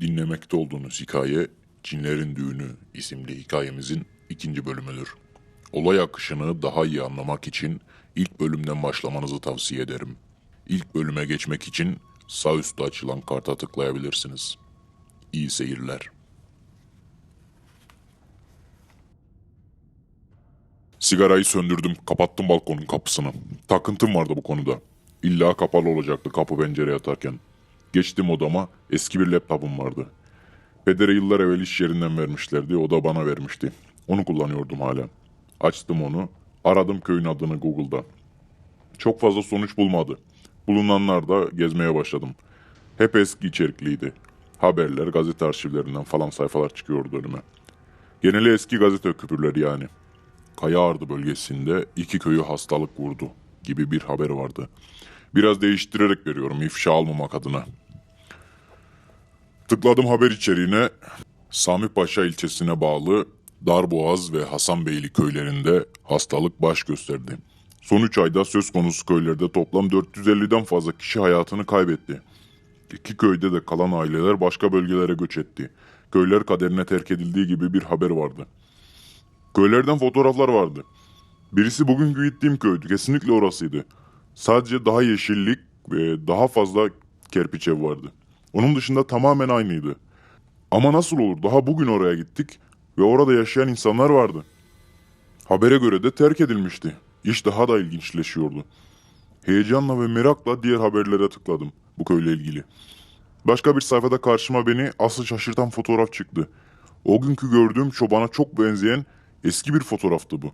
Dinlemekte olduğunuz hikaye Cinlerin Düğünü isimli hikayemizin ikinci bölümüdür. Olay akışını daha iyi anlamak için ilk bölümden başlamanızı tavsiye ederim. İlk bölüme geçmek için sağ üstte açılan karta tıklayabilirsiniz. İyi seyirler. Sigarayı söndürdüm, kapattım balkonun kapısını. Takıntım vardı bu konuda. İlla kapalı olacaktı kapı pencere yatarken. Geçtim odama, eski bir laptopum vardı. Pedere yıllar evvel iş yerinden vermişlerdi, o da bana vermişti. Onu kullanıyordum hala. Açtım onu, aradım köyün adını Google'da. Çok fazla sonuç bulmadı. Bulunanlarda gezmeye başladım. Hep eski içerikliydi. Haberler, gazete arşivlerinden falan sayfalar çıkıyordu önüme. Geneli eski gazete küpürleri yani. Kayaardı bölgesinde iki köyü hastalık vurdu gibi bir haber vardı. Biraz değiştirerek veriyorum ifşa almamak adına. Tıkladım haber içeriğine. Sami Paşa ilçesine bağlı Darboğaz ve Hasanbeyli köylerinde hastalık baş gösterdi. Son 3 ayda söz konusu köylerde toplam 450'den fazla kişi hayatını kaybetti. İki köyde de kalan aileler başka bölgelere göç etti. Köyler kaderine terk edildiği gibi bir haber vardı. Köylerden fotoğraflar vardı. Birisi bugünkü gittiğim köydü. Kesinlikle orasıydı. Sadece daha yeşillik ve daha fazla kerpiç ev vardı. Onun dışında tamamen aynıydı. Ama nasıl olur? Daha bugün oraya gittik ve orada yaşayan insanlar vardı. Habere göre de terk edilmişti. İş daha da ilginçleşiyordu. Heyecanla ve merakla diğer haberlere tıkladım bu köyle ilgili. Başka bir sayfada karşıma beni asıl şaşırtan fotoğraf çıktı. O günkü gördüğüm çobana çok benzeyen eski bir fotoğraftı bu.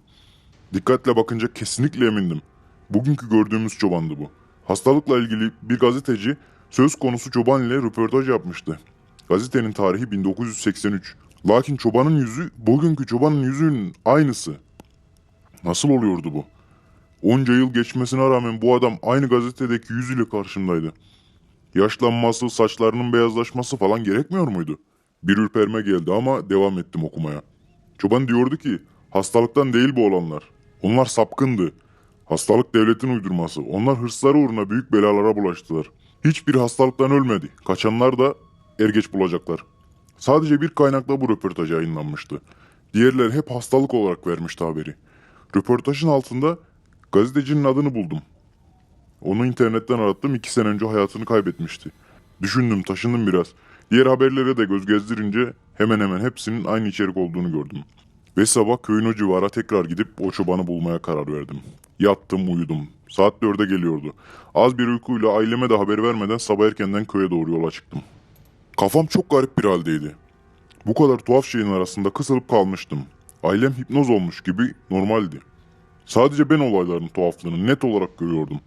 Dikkatle bakınca kesinlikle emindim. Bugünkü gördüğümüz çobandı bu. Hastalıkla ilgili bir gazeteci söz konusu çoban ile röportaj yapmıştı. Gazetenin tarihi 1983. Lakin çobanın yüzü bugünkü çobanın yüzünün aynısı. Nasıl oluyordu bu? Onca yıl geçmesine rağmen bu adam aynı gazetedeki yüzüyle karşımdaydı. Yaşlanması, saçlarının beyazlaşması falan gerekmiyor muydu? Bir ürperme geldi ama devam ettim okumaya. Çoban diyordu ki hastalıktan değil bu olanlar. Onlar sapkındı. Hastalık devletin uydurması. Onlar hırsları uğruna büyük belalara bulaştılar. Hiçbir hastalıktan ölmedi. Kaçanlar da er geç bulacaklar. Sadece bir kaynakla bu röportaj yayınlanmıştı. Diğerleri hep hastalık olarak vermişti haberi. Röportajın altında gazetecinin adını buldum. Onu internetten arattım. iki sene önce hayatını kaybetmişti. Düşündüm, taşındım biraz. Diğer haberlere de göz gezdirince hemen hemen hepsinin aynı içerik olduğunu gördüm. Ve sabah köyün o civara tekrar gidip o çobanı bulmaya karar verdim. Yattım, uyudum. Saat dörde geliyordu. Az bir uykuyla aileme de haber vermeden sabah erkenden köye doğru yola çıktım. Kafam çok garip bir haldeydi. Bu kadar tuhaf şeyin arasında kısılıp kalmıştım. Ailem hipnoz olmuş gibi normaldi. Sadece ben olayların tuhaflığını net olarak görüyordum.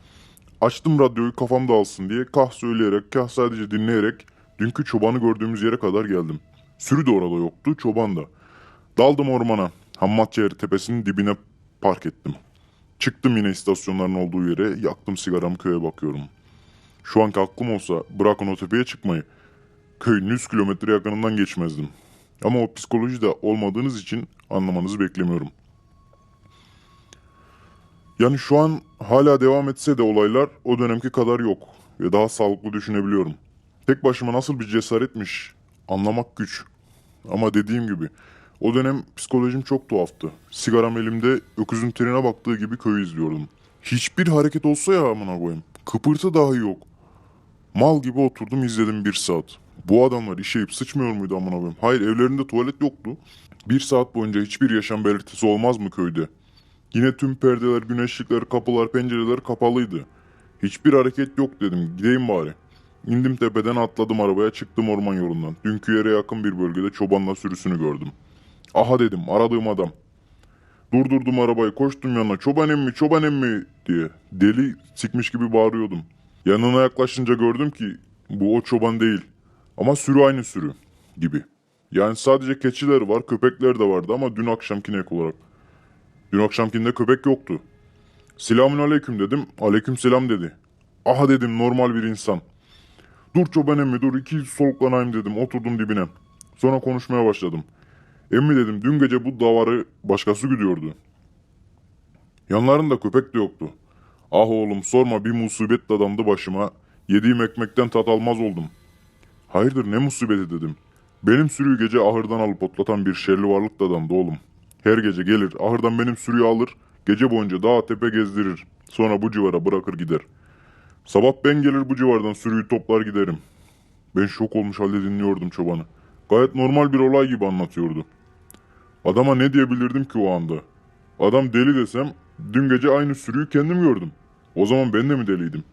Açtım radyoyu kafam dağılsın diye kah söyleyerek kah sadece dinleyerek dünkü çobanı gördüğümüz yere kadar geldim. Sürü de orada yoktu, çoban da. Daldım ormana. Hammatçıyer tepesinin dibine park ettim. Çıktım yine istasyonların olduğu yere, yaktım sigaramı köye bakıyorum. Şu anki aklım olsa bırakın o tepeye çıkmayı. Köyün 100 kilometre yakınından geçmezdim. Ama o psikolojide olmadığınız için anlamanızı beklemiyorum. Yani şu an hala devam etse de olaylar o dönemki kadar yok ve daha sağlıklı düşünebiliyorum. Tek başıma nasıl bir cesaretmiş anlamak güç. Ama dediğim gibi o dönem psikolojim çok tuhaftı. Sigaram elimde öküzün trene baktığı gibi köyü izliyordum. Hiçbir hareket olsa ya amına koyayım. Kıpırtı dahi yok. Mal gibi oturdum izledim bir saat. Bu adamlar işeyip sıçmıyor muydu amına koyayım? Hayır evlerinde tuvalet yoktu. Bir saat boyunca hiçbir yaşam belirtisi olmaz mı köyde? Yine tüm perdeler, güneşlikler, kapılar, pencereler kapalıydı. Hiçbir hareket yok dedim. Gideyim bari. İndim tepeden atladım arabaya çıktım orman yolundan. Dünkü yere yakın bir bölgede çobanla sürüsünü gördüm. Aha dedim aradığım adam. Durdurdum arabayı koştum yanına çoban emmi çoban emmi diye. Deli sikmiş gibi bağırıyordum. Yanına yaklaşınca gördüm ki bu o çoban değil. Ama sürü aynı sürü gibi. Yani sadece keçiler var köpekler de vardı ama dün akşamkine ek olarak. Dün akşamkinde köpek yoktu. Selamun aleyküm dedim. Aleyküm selam dedi. Aha dedim normal bir insan. Dur çoban emmi dur iki soluklanayım dedim. Oturdum dibine. Sonra konuşmaya başladım. Emmi dedim dün gece bu davarı başkası gidiyordu. Yanlarında köpek de yoktu. Ah oğlum sorma bir musibet dadandı başıma. Yediğim ekmekten tat almaz oldum. Hayırdır ne musibeti dedim. Benim sürüyü gece ahırdan alıp otlatan bir şerli varlık da adamdı oğlum. Her gece gelir ahırdan benim sürüyü alır. Gece boyunca dağ tepe gezdirir. Sonra bu civara bırakır gider. Sabah ben gelir bu civardan sürüyü toplar giderim. Ben şok olmuş halde dinliyordum çobanı. Gayet normal bir olay gibi anlatıyordu. Adama ne diyebilirdim ki o anda? Adam deli desem dün gece aynı sürüyü kendim gördüm. O zaman ben de mi deliydim?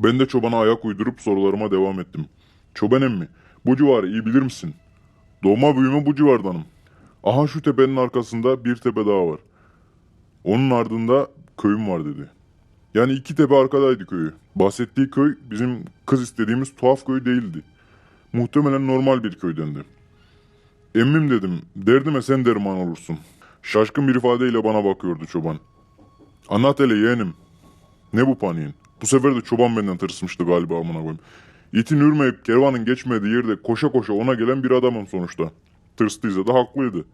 Ben de çobana ayak uydurup sorularıma devam ettim. Çoban emmi bu civarı iyi bilir misin? Doğma büyüme bu civardanım. Aha şu tepenin arkasında bir tepe daha var. Onun ardında köyüm var dedi. Yani iki tepe arkadaydı köyü. Bahsettiği köy bizim kız istediğimiz tuhaf köy değildi. Muhtemelen normal bir köydendi. Emmim dedim, derdime sen derman olursun. Şaşkın bir ifadeyle bana bakıyordu çoban. Anlat hele yeğenim. Ne bu paniğin? Bu sefer de çoban benden tırsmıştı galiba amına koyayım. İtin ürmeyip kervanın geçmediği yerde koşa koşa ona gelen bir adamım sonuçta. Tırstıysa da haklıydı.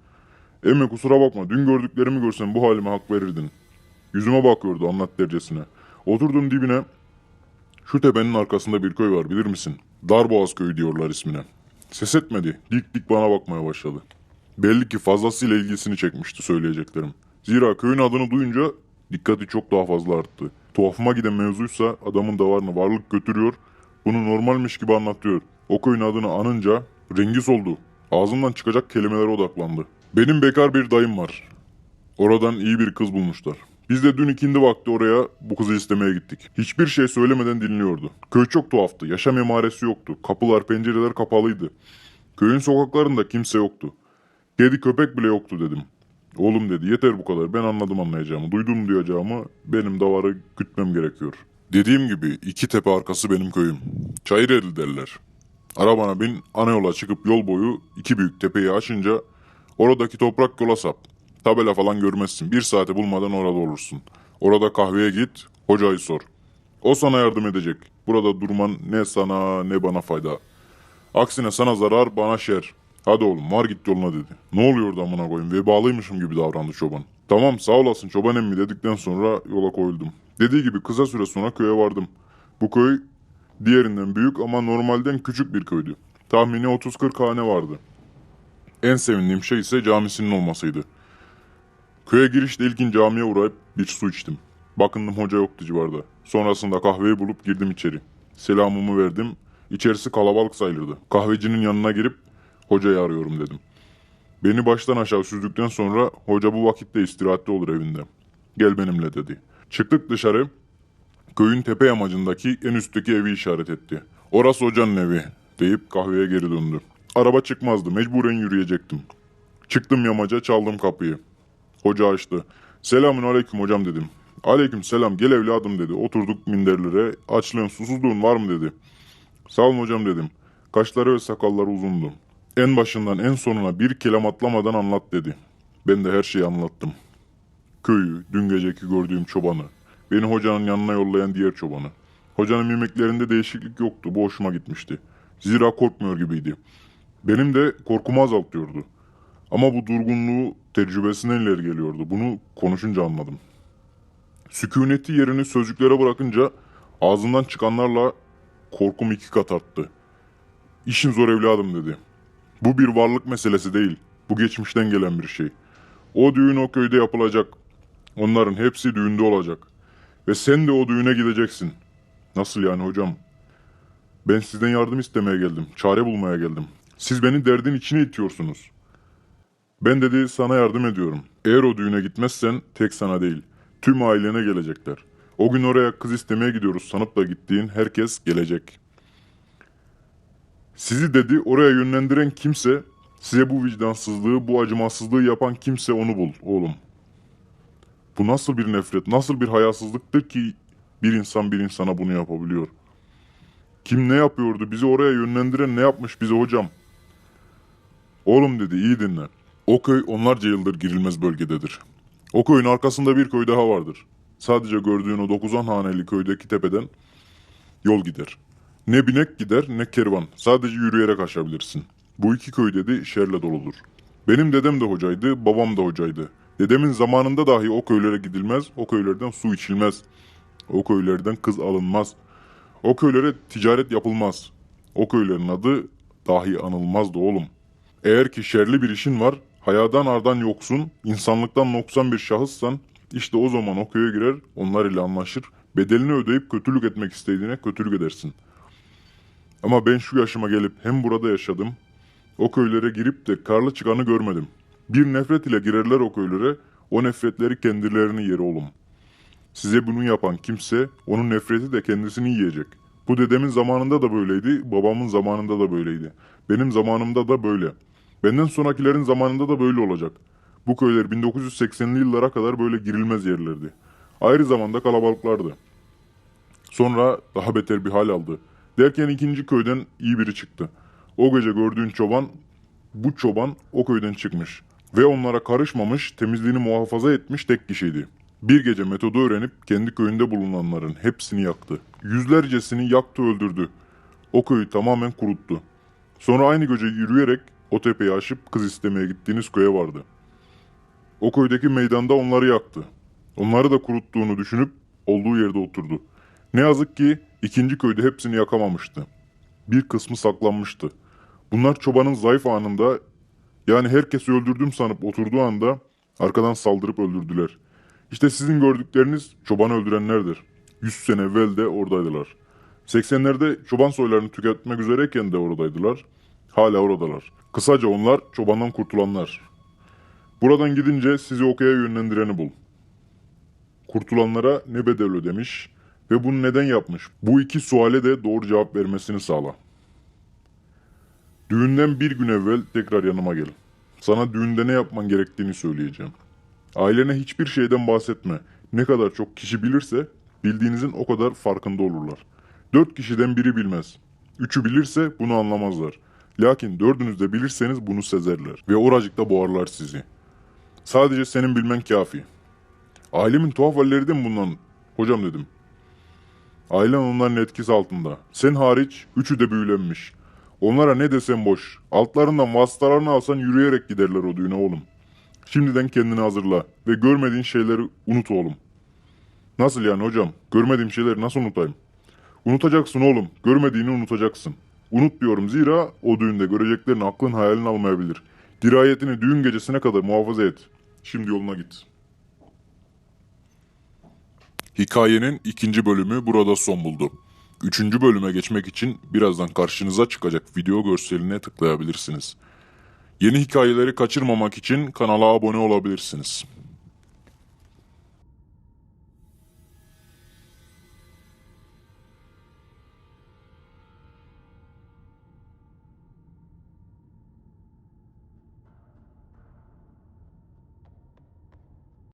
Emmi kusura bakma dün gördüklerimi görsen bu halime hak verirdin. Yüzüme bakıyordu anlat dercesine. Oturdum dibine. Şu tepenin arkasında bir köy var bilir misin? Darboğaz köyü diyorlar ismine. Ses etmedi. Dik dik bana bakmaya başladı. Belli ki fazlasıyla ilgisini çekmişti söyleyeceklerim. Zira köyün adını duyunca dikkati çok daha fazla arttı. Tuhafıma giden mevzuysa adamın davarını varlık götürüyor, bunu normalmiş gibi anlatıyor. O köyün adını anınca rengi soldu. Ağzından çıkacak kelimelere odaklandı. Benim bekar bir dayım var. Oradan iyi bir kız bulmuşlar. Biz de dün ikindi vakti oraya bu kızı istemeye gittik. Hiçbir şey söylemeden dinliyordu. Köy çok tuhaftı. Yaşam emaresi yoktu. Kapılar, pencereler kapalıydı. Köyün sokaklarında kimse yoktu. Kedi köpek bile yoktu dedim. Oğlum dedi yeter bu kadar ben anladım anlayacağımı. Duydum duyacağımı benim davarı gütmem gerekiyor. Dediğim gibi iki tepe arkası benim köyüm. Çayıreli derler. Arabana bin ana yola çıkıp yol boyu iki büyük tepeyi aşınca oradaki toprak yola sap. Tabela falan görmezsin. Bir saate bulmadan orada olursun. Orada kahveye git, hocayı sor. O sana yardım edecek. Burada durman ne sana ne bana fayda. Aksine sana zarar bana şer. Hadi oğlum var git yoluna dedi. Ne oluyordu amına koyayım vebalıymışım gibi davrandı çoban. Tamam sağ olasın çoban emmi dedikten sonra yola koyuldum. Dediği gibi kısa süre sonra köye vardım. Bu köy diğerinden büyük ama normalden küçük bir köydü. Tahmini 30-40 hane vardı. En sevindiğim şey ise camisinin olmasıydı. Köye girişte ilkin camiye uğrayıp bir su içtim. Bakındım hoca yoktu civarda. Sonrasında kahveyi bulup girdim içeri. Selamımı verdim. İçerisi kalabalık sayılırdı. Kahvecinin yanına girip hocayı arıyorum dedim. Beni baştan aşağı süzdükten sonra hoca bu vakitte istirahatte olur evinde. Gel benimle dedi. Çıktık dışarı. Köyün tepe yamacındaki en üstteki evi işaret etti. Orası hocanın evi deyip kahveye geri döndü. Araba çıkmazdı mecburen yürüyecektim. Çıktım yamaca çaldım kapıyı. Hoca açtı. Selamün aleyküm hocam dedim. Aleyküm selam gel evladım dedi. Oturduk minderlere. Açlığın susuzluğun var mı dedi. Sağ olun hocam dedim. Kaşları ve sakalları uzundu. En başından en sonuna bir kelam atlamadan anlat dedi. Ben de her şeyi anlattım. Köyü, dün geceki gördüğüm çobanı, beni hocanın yanına yollayan diğer çobanı. Hocanın mimiklerinde değişiklik yoktu. Bu hoşuma gitmişti. Zira korkmuyor gibiydi. Benim de korkumu azaltıyordu. Ama bu durgunluğu tecrübesinden ileri geliyordu. Bunu konuşunca anladım. Sükuneti yerini sözcüklere bırakınca ağzından çıkanlarla korkum iki kat arttı. İşin zor evladım dedi. Bu bir varlık meselesi değil. Bu geçmişten gelen bir şey. O düğün o köyde yapılacak. Onların hepsi düğünde olacak. Ve sen de o düğüne gideceksin. Nasıl yani hocam? Ben sizden yardım istemeye geldim. Çare bulmaya geldim. Siz beni derdin içine itiyorsunuz. Ben dedi sana yardım ediyorum. Eğer o düğüne gitmezsen tek sana değil. Tüm ailene gelecekler. O gün oraya kız istemeye gidiyoruz sanıp da gittiğin herkes gelecek. Sizi dedi oraya yönlendiren kimse, size bu vicdansızlığı, bu acımasızlığı yapan kimse onu bul oğlum. Bu nasıl bir nefret, nasıl bir hayasızlıktır ki bir insan bir insana bunu yapabiliyor. Kim ne yapıyordu, bizi oraya yönlendiren ne yapmış bize hocam? Oğlum dedi iyi dinle. O köy onlarca yıldır girilmez bölgededir. O köyün arkasında bir köy daha vardır. Sadece gördüğün o 9-10 haneli köydeki tepeden yol gider. Ne binek gider ne kervan. Sadece yürüyerek aşabilirsin. Bu iki köy dedi şerle doludur. Benim dedem de hocaydı, babam da hocaydı. Dedemin zamanında dahi o köylere gidilmez, o köylerden su içilmez. O köylerden kız alınmaz. O köylere ticaret yapılmaz. O köylerin adı dahi anılmazdı oğlum. Eğer ki şerli bir işin var, hayadan ardan yoksun, insanlıktan noksan bir şahıssan, işte o zaman o köye girer, onlar ile anlaşır, bedelini ödeyip kötülük etmek istediğine kötülük edersin. Ama ben şu yaşıma gelip hem burada yaşadım, o köylere girip de karlı çıkanı görmedim. Bir nefret ile girerler o köylere, o nefretleri kendilerini yer oğlum. Size bunu yapan kimse, onun nefreti de kendisini yiyecek. Bu dedemin zamanında da böyleydi, babamın zamanında da böyleydi. Benim zamanımda da böyle. Benden sonrakilerin zamanında da böyle olacak. Bu köyler 1980'li yıllara kadar böyle girilmez yerlerdi. Ayrı zamanda kalabalıklardı. Sonra daha beter bir hal aldı. Derken ikinci köyden iyi biri çıktı. O gece gördüğün çoban, bu çoban o köyden çıkmış. Ve onlara karışmamış, temizliğini muhafaza etmiş tek kişiydi. Bir gece metodu öğrenip kendi köyünde bulunanların hepsini yaktı. Yüzlercesini yaktı öldürdü. O köyü tamamen kuruttu. Sonra aynı gece yürüyerek o tepeyi aşıp kız istemeye gittiğiniz köye vardı. O köydeki meydanda onları yaktı. Onları da kuruttuğunu düşünüp olduğu yerde oturdu. Ne yazık ki ikinci köyde hepsini yakamamıştı. Bir kısmı saklanmıştı. Bunlar çobanın zayıf anında yani herkesi öldürdüm sanıp oturduğu anda arkadan saldırıp öldürdüler. İşte sizin gördükleriniz çobanı öldürenlerdir. 100 sene evvel de oradaydılar. 80'lerde çoban soylarını tüketmek üzereyken de oradaydılar. Hala oradalar. Kısaca onlar çobandan kurtulanlar. Buradan gidince sizi okaya yönlendireni bul. Kurtulanlara ne bedel ödemiş ve bunu neden yapmış? Bu iki suale de doğru cevap vermesini sağla. Düğünden bir gün evvel tekrar yanıma gel. Sana düğünde ne yapman gerektiğini söyleyeceğim. Ailene hiçbir şeyden bahsetme. Ne kadar çok kişi bilirse bildiğinizin o kadar farkında olurlar. Dört kişiden biri bilmez. Üçü bilirse bunu anlamazlar. Lakin dördünüz de bilirseniz bunu sezerler ve oracıkta boğarlar sizi. Sadece senin bilmen kafi. Ailemin tuhaf halleri de mi bundan? Hocam dedim. Ailen onların etkisi altında. Sen hariç üçü de büyülenmiş. Onlara ne desem boş. Altlarından vasıtalarını alsan yürüyerek giderler o düğüne oğlum. Şimdiden kendini hazırla ve görmediğin şeyleri unut oğlum. Nasıl yani hocam? Görmediğim şeyleri nasıl unutayım? Unutacaksın oğlum. Görmediğini unutacaksın. Unut diyorum zira o düğünde göreceklerini aklın hayalin almayabilir. Dirayetini düğün gecesine kadar muhafaza et. Şimdi yoluna git. Hikayenin ikinci bölümü burada son buldu. Üçüncü bölüme geçmek için birazdan karşınıza çıkacak video görseline tıklayabilirsiniz. Yeni hikayeleri kaçırmamak için kanala abone olabilirsiniz.